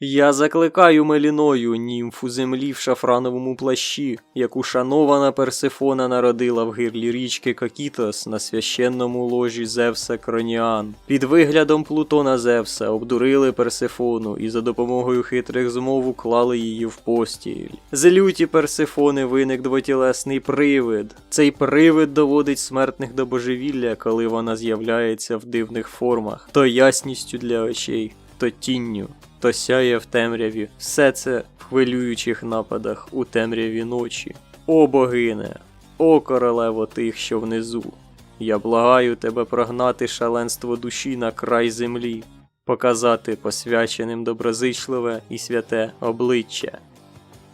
Я закликаю Меліною, німфу землі в шафрановому плащі, яку шанована Персифона народила в гирлі річки Кокітос на священному ложі Зевса Кроніан. Під виглядом Плутона Зевса обдурили Персифону і за допомогою хитрих змов уклали її в постіль. З люті Персифони виник двотілесний привид. Цей привид доводить смертних до божевілля, коли вона з'являється в дивних формах, то ясністю для очей, то тінню то сяє в темряві, все це в хвилюючих нападах у темряві ночі. О богине, о королево тих, що внизу. Я благаю тебе прогнати шаленство душі на край землі, показати посвяченим доброзичливе і святе обличчя.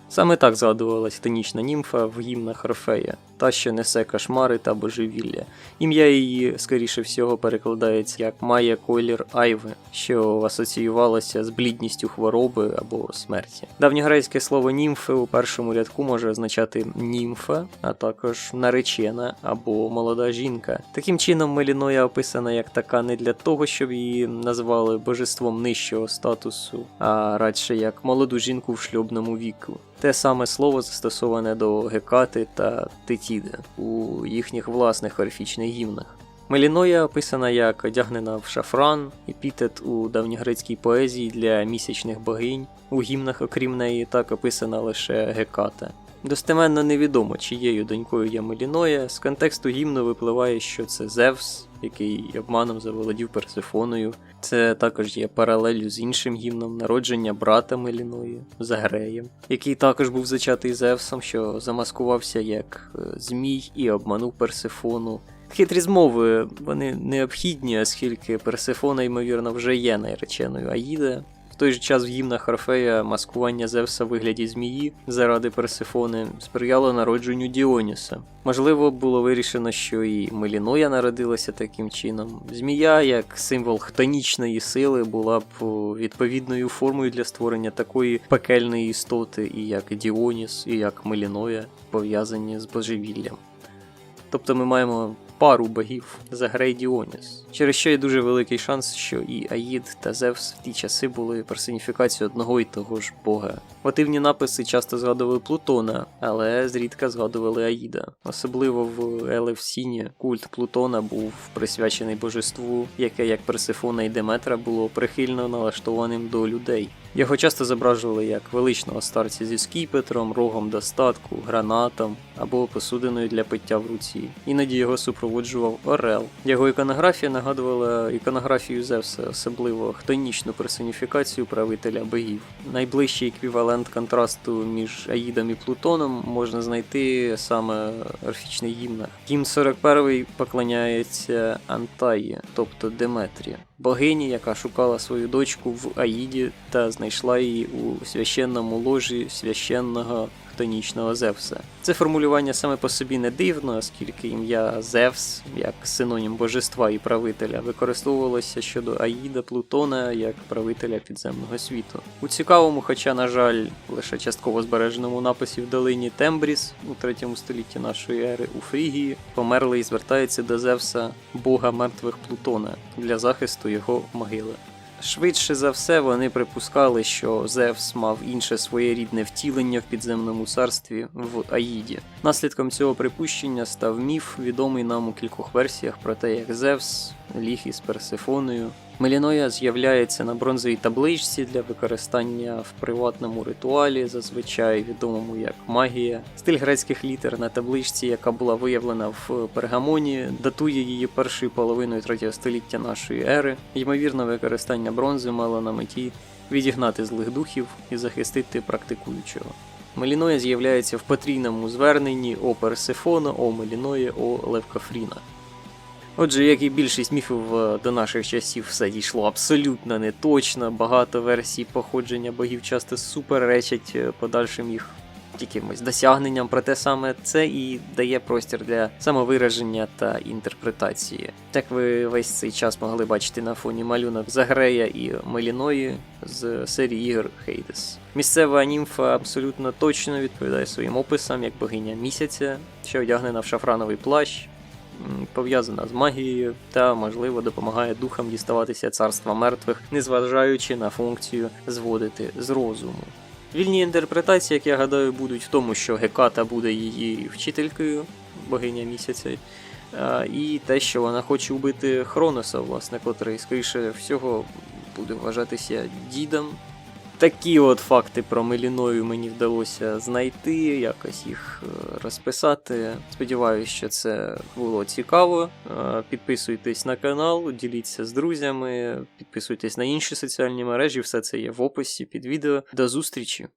Саме так згадувалась тонічна німфа в гімнах Орфея, та, що несе кошмари та божевілля. Ім'я її, скоріше всього, перекладається як має колір Айви, що асоціювалося з блідністю хвороби або смерті. Давньогрецьке слово німфи у першому рядку може означати німфа, а також наречена або молода жінка. Таким чином, Меліноя описана як така не для того, щоб її назвали божеством нижчого статусу, а радше як молоду жінку в шлюбному віку. Те саме слово застосоване до Гекати та Тетіди у їхніх власних орфічних гімнах. Меліноя описана як одягнена в шафран, епітет у давньогрецькій поезії для місячних богинь. У гімнах, окрім неї, так описана лише Геката. Достеменно невідомо, чиєю донькою є Меліноя. З контексту гімну випливає, що це Зевс, який обманом заволодів Персифоною. Це також є паралелью з іншим гімном народження брата Меліної, Загреєм, який також був зачатий Зевсом, що замаскувався як е, змій і обманув Персифону. Хитрі змови вони необхідні, оскільки Персифона, ймовірно, вже є нареченою Аїда. Той же час в гімнах Орфея маскування Зевса в вигляді змії заради Персифони сприяло народженню Діоніса. Можливо, було вирішено, що і Меліноя народилася таким чином. Змія, як символ хтонічної сили, була б відповідною формою для створення такої пекельної істоти, і як Діоніс, і як Меліноя, пов'язані з божевіллям. Тобто ми маємо пару богів Загрей Діоніс, через що є дуже великий шанс, що і Аїд та Зевс в ті часи були персоніфікацією одного і того ж бога. Мотивні написи часто згадували Плутона, але зрідка згадували Аїда. Особливо в Елевсіні культ Плутона був присвячений божеству, яке, як Персифона і Деметра, було прихильно налаштованим до людей. Його часто зображували як величного старця зі скіпетром, рогом достатку, гранатом або посудиною для пиття в руці. Іноді його супроводжував Орел. Його іконографія нагадувала іконографію Зевса, особливо хтонічну персоніфікацію правителя богів. Найближчий еквівалент контрасту між Аїдом і Плутоном можна знайти саме в орфічних гімнах. Гімн 41 поклоняється Антаї, тобто Деметрі богині, яка шукала свою дочку в Аїді та знайшла її у священному ложі священного хтонічного Зевса. Це формулювання саме по собі не дивно, оскільки ім'я Зевс, як синонім божества і правителя, використовувалося щодо Аїда Плутона як правителя підземного світу. У цікавому, хоча, на жаль, лише частково збереженому написі в долині Тембріс у 3 столітті нашої ери у Фрігії померлий звертається до Зевса, бога мертвих Плутона, для захисту його могили. Швидше за все, вони припускали, що Зевс мав інше своєрідне втілення в підземному царстві в Аїді. Наслідком цього припущення став міф, відомий нам у кількох версіях про те, як Зевс ліг із Персифоною. Меліноя з'являється на бронзовій табличці для використання в приватному ритуалі, зазвичай відомому як магія. Стиль грецьких літер на табличці, яка була виявлена в Пергамоні, датує її першою половиною 3 століття нашої ери. Ймовірно, використання бронзи мало на меті відігнати злих духів і захистити практикуючого. Меліноя з'являється в потрійному зверненні О Персифона, О Меліноє, О Левкафріна. Отже, як і більшість міфів е, до наших часів, все дійшло абсолютно не точно. Багато версій походження богів часто суперечать е, подальшим їх якимось досягненням, проте саме це і дає простір для самовираження та інтерпретації. Так ви весь цей час могли бачити на фоні малюнок Загрея і Меліної з серії ігор Хейдес. Місцева німфа абсолютно точно відповідає своїм описам як богиня місяця, що одягнена в шафрановий плащ. Пов'язана з магією та, можливо, допомагає духам діставатися царства мертвих, незважаючи на функцію зводити з розуму. Вільні інтерпретації, як я гадаю, будуть в тому, що Геката буде її вчителькою, богиня місяця, і те, що вона хоче вбити Хроноса, власне, котрий, скоріше всього, буде вважатися дідом. Такі от факти про Меліною мені вдалося знайти, якось їх е, розписати. Сподіваюсь, що це було цікаво. Е, Підписуйтесь на канал, діліться з друзями, підписуйтесь на інші соціальні мережі, все це є в описі під відео. До зустрічі!